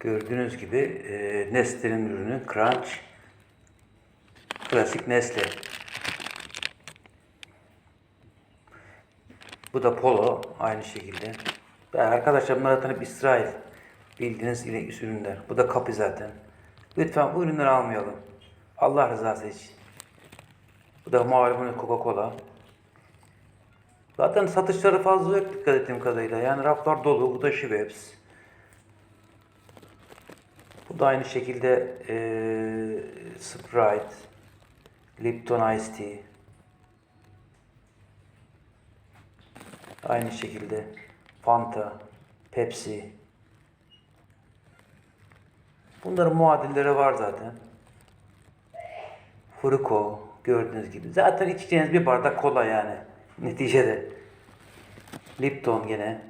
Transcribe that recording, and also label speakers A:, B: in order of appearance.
A: Gördüğünüz gibi e, Nestle'nin ürünü Crunch. Klasik Nestle. Bu da Polo aynı şekilde. Ve arkadaşlar bunlar hep İsrail. Bildiğiniz inek ürünler. Bu da kapı zaten. Lütfen bu ürünleri almayalım. Allah rızası için. Bu da malumunuz Coca-Cola. Zaten satışları fazla yok dikkat ettiğim kadarıyla. Yani raflar dolu. Bu da Schweppes. Bu da aynı şekilde eee Sprite, Lipton Ice Tea. Aynı şekilde Fanta, Pepsi. Bunların muadilleri var zaten. Fruko gördüğünüz gibi. Zaten içeceğiniz bir bardak kola yani neticede. Lipton gene.